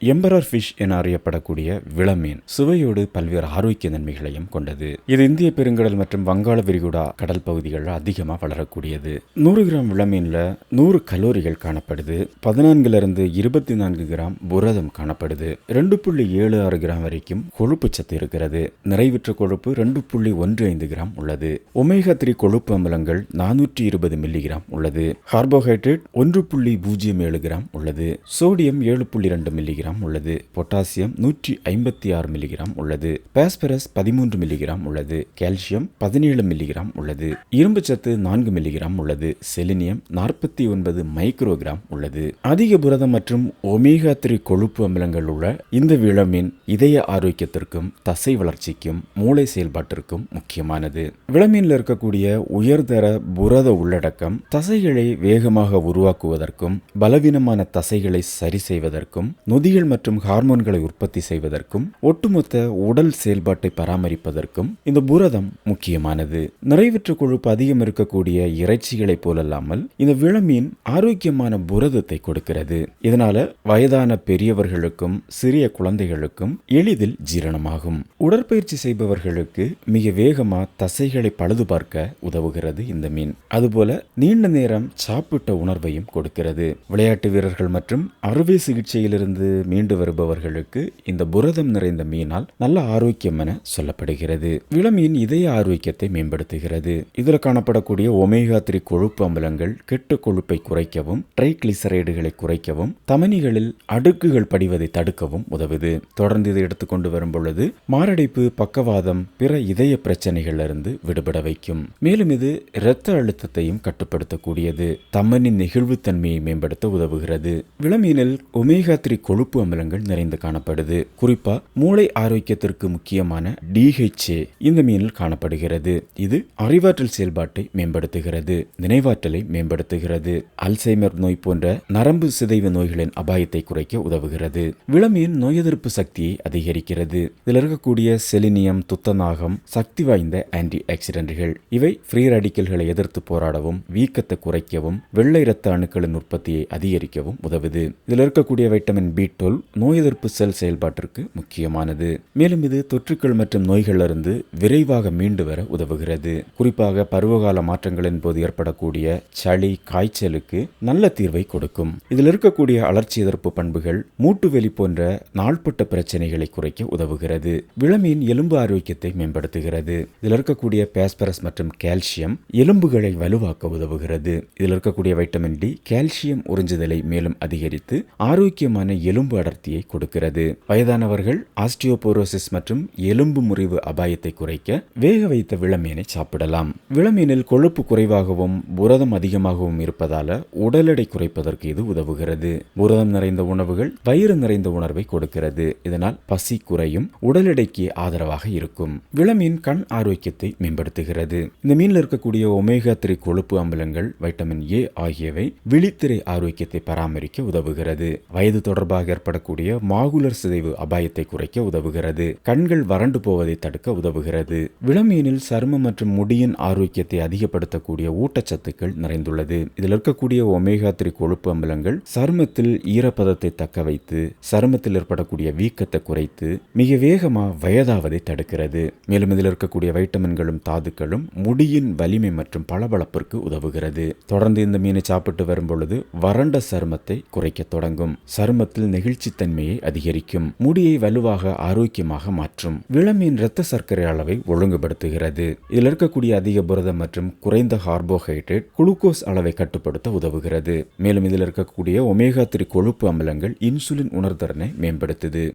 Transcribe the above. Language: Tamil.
எம்பரர் ஃபிஷ் என அறியப்படக்கூடிய விளமீன் சுவையோடு பல்வேறு ஆரோக்கிய நன்மைகளையும் கொண்டது. இது இந்திய பெருங்கடல் மற்றும் வங்காள விரிகுடா கடல் பகுதிகளில் அதிகமாக வளரக்கூடியது. நூறு கிராம் விளமீனில் நூறு கலோரிகள் காணப்படுது. பதினான்கிலிருந்து இருபத்தி நான்கு கிராம் புரதம் காணப்படுது. ரெண்டு புள்ளி ஏழு ஆறு கிராம் வரைக்கும் கொழுப்பு சத்து இருக்கிறது. நிறைவுற்ற கொழுப்பு ரெண்டு புள்ளி ஒன்று ஐந்து கிராம் உள்ளது. ஒமேகா த்ரீ கொழுப்பு அமிலங்கள் நானூற்றி இருபது மில்லிகிராம் உள்ளது. கார்போஹைட்ரேட் ஒன்று புள்ளி பூஜ்ஜியம் ஏழு கிராம் உள்ளது. சோடியம் ஏழு புள்ளி ரெண்டு மில்லிகிராம் உள்ளது. பொட்டாசியம் நூற்றி ஐம்பத்தி ஆறு மில்லிகிராம் உள்ளது. பாஸ்பரஸ் பதிமூன்று மில்லிகிராம் உள்ளது. கால்சியம் பதினேழு மில்லிகிராம் உள்ளது. இரும்பு சத்து நான்கு மில்லிகிராம் உள்ளது. செலினியம் நாற்பத்தி ஒன்பது மைக்ரோகிராம் உள்ளது. அதிக புரதம் மற்றும் ஒமேகா த்ரீ கொழுப்பு அமிலங்கள் உள்ள இந்த விளமீன் இதய ஆரோக்கியத்திற்கும் தசை வளர்ச்சிக்கும் மூளை செயல்பாட்டிற்கும் முக்கியமானது. விளமீனில் இருக்கக்கூடிய உயர்தர புரத உள்ளடக்கம் தசைகளை வேகமாக உருவாக்குவதற்கும் பலவீனமான தசைகளை சரி செய்வதற்கும் உயிரியல் மற்றும் ஹார்மோன்களை உற்பத்தி செய்வதற்கும் ஒட்டுமொத்த உடல் செயல்பாட்டை பராமரிப்பதற்கும் இந்த புரதம் முக்கியமானது. நிறைவுற்ற கொழுப்பு அதிகம் இருக்கக்கூடிய இறைச்சிகளைப் போலல்லாமல் இந்த விளமீன் ஆரோக்கியமான புரதத்தை கொடுக்கிறது. இதனால வயதான பெரியவர்களுக்கும் சிறிய குழந்தைகளுக்கும் எளிதில் ஜீரணமாகும். உடற்பயிற்சி செய்பவர்களுக்கு மிக வேகமா தசைகளை பழுது பார்க்க உதவுகிறது இந்த மீன். அதுபோல நீண்ட நேரம் சாப்பிட்ட உணர்வையும் கொடுக்கிறது. விளையாட்டு வீரர்கள் மற்றும் அறுவை சிகிச்சையிலிருந்து மீண்டு வருபவர்களுக்கு இந்த புரதம் நிறைந்த மீனால் நல்ல ஆரோக்கியம் என சொல்லப்படுகிறது. விளமீன் இதய ஆரோக்கியத்தை மேம்படுத்துகிறது. இதில் காணப்படக்கூடிய ஒமேகா த்ரீ கொழுப்பு அம்பலங்கள் கெட்ட கொழுப்பை குறைக்கவும் ட்ரைக்ளிசரைடுகளை குறைக்கவும் தமனிகளில் அடுக்குகள் படிவதை தடுக்கவும் உதவுது. தொடர்ந்து இதை எடுத்துக்கொண்டு வரும் பொழுது மாரடைப்பு பக்கவாதம் பிற இதய பிரச்சனைகளிலிருந்து விடுபட வைக்கும். மேலும் இது இரத்த அழுத்தத்தையும் கட்டுப்படுத்தக்கூடியது. தமனின் நெகிழ்வுத்தன்மையை மேம்படுத்த உதவுகிறது. விளமீனில் ஒமேகா த்ரீ கொழுப்பு அமிலங்கள் நிறைந்து காணப்படுது. குறிப்பா மூளை ஆரோக்கியத்திற்கு முக்கியமான டிஹெச்ஏ இந்த மீனில் காணப்படுகிறது. இது அறிவாற்றல் செயல்பாட்டை மேம்படுத்துகிறது நினைவாற்றலை மேம்படுத்துகிறது அல்சைமர் நோய் போன்ற நரம்பு சிதைவு நோய்களின் அபாயத்தை குறைக்க உதவுகிறது. விளமீன் நோய் எதிர்ப்பு சக்தியை அதிகரிக்கிறது. இதில் இருக்கக்கூடிய செலினியம் துத்தநாகம் சக்தி வாய்ந்த ஆன்டி ஆக்சிடென்ட்கள் இவை ஃப்ரீ ரடிக்கல்களை எதிர்த்து போராடவும் வீக்கத்தை குறைக்கவும் வெள்ளை இரத்த அணுக்களின் உற்பத்தியை அதிகரிக்கவும் உதவுது. இதில் இருக்கக்கூடிய வைட்டமின் பி சொல் நோய் எதிர்ப்பு செல் செயல்பாட்டிற்கு முக்கியமானது. மேலும் இது தொற்றுக்கள் மற்றும் நோய்களிலிருந்து விரைவாக மீண்டு வர உதவுகிறது. குறிப்பாக பருவகால மாற்றங்களின் போது ஏற்படக்கூடிய சளி காய்ச்சலுக்கு நல்ல தீர்வை கொடுக்கும். இதில் இருக்கக்கூடிய அலர்ச்சி எதிர்ப்பு பண்புகள் மூட்டுவெளி போன்ற நாள்பட்ட பிரச்சனைகளை குறைக்க உதவுகிறது. விளமீன் எலும்பு ஆரோக்கியத்தை மேம்படுத்துகிறது. இதில் இருக்கக்கூடிய பாஸ்பரஸ் மற்றும் கால்சியம் எலும்புகளை வலுவாக்க உதவுகிறது. இதில் இருக்கக்கூடிய வைட்டமின் டி கால்சியம் உறிஞ்சுதலை மேலும் அதிகரித்து ஆரோக்கியமான எலும்பு அடர்த்தியை கொடுக்கிறது. வயதானவர்கள் ஆஸ்டியோபோரோசிஸ் மற்றும் எலும்பு முறிவு அபாயத்தை குறைக்க வேக வைத்த விளமீனை சாப்பிடலாம். விளமீனில் கொழுப்பு குறைவாகவும் புரதம் அதிகமாகவும் இருப்பதால உடல் எடை குறைப்பதற்கு இது உதவுகிறது. புரதம் நிறைந்த உணவுகள் வயிறு நிறைந்த உணர்வை கொடுக்கிறது. இதனால் பசி குறையும் உடல் எடைக்கு ஆதரவாக இருக்கும். விளமீன் கண் ஆரோக்கியத்தை மேம்படுத்துகிறது. இந்த மீனில் இருக்கக்கூடிய ஒமேகா த்ரீ கொழுப்பு அமிலங்கள் வைட்டமின் ஏ ஆகியவை விழித்திரை ஆரோக்கியத்தை பராமரிக்க உதவுகிறது. வயது தொடர்பாக ஏற்படக்கூடிய மாகுலர் சிதைவு அபாயத்தை குறைக்க உதவுகிறது. கண்கள் வறண்டு போவதை தடுக்க உதவுகிறது. விளமீனில் சருமம் மற்றும் முடியின் ஆரோக்கியத்தை அதிகப்படுத்தக்கூடிய ஊட்டச்சத்துக்கள் நிறைந்துள்ளது. இதில் இருக்கக்கூடிய ஒமேகா த்ரீ கொழுப்பு அமிலங்கள் சருமத்தில் ஈரப்பதத்தை தக்க வைத்து சருமத்தில் ஏற்படக்கூடிய வீக்கத்தை குறைத்து மிக வேகமாக வயதாவதை தடுக்கிறது. மேலும் இதில் இருக்கக்கூடிய வைட்டமின்களும் தாதுக்களும் முடியின் வலிமை மற்றும் பளபளப்பிற்கு உதவுகிறது. தொடர்ந்து இந்த மீனை சாப்பிட்டு வரும் பொழுது வறண்ட சருமத்தை குறைக்க தொடங்கும். சருமத்தில் நெகிழ்ச்சித்தன்மையை அதிகரிக்கும். முடியை வலுவாக ஆரோக்கியமாக மாற்றும். விளமீன் இரத்த சர்க்கரை அளவை ஒழுங்குபடுத்துகிறது. இதில் இருக்கக்கூடிய அதிக புரதம் மற்றும் குறைந்த கார்போஹைட்ரேட் குளுக்கோஸ் அளவை கட்டுப்படுத்த உதவுகிறது. மேலும் இதில் இருக்கக்கூடிய ஒமேகா த்ரீ கொழுப்பு அமிலங்கள் இன்சுலின் உணர்திறனை மேம்படுத்துது.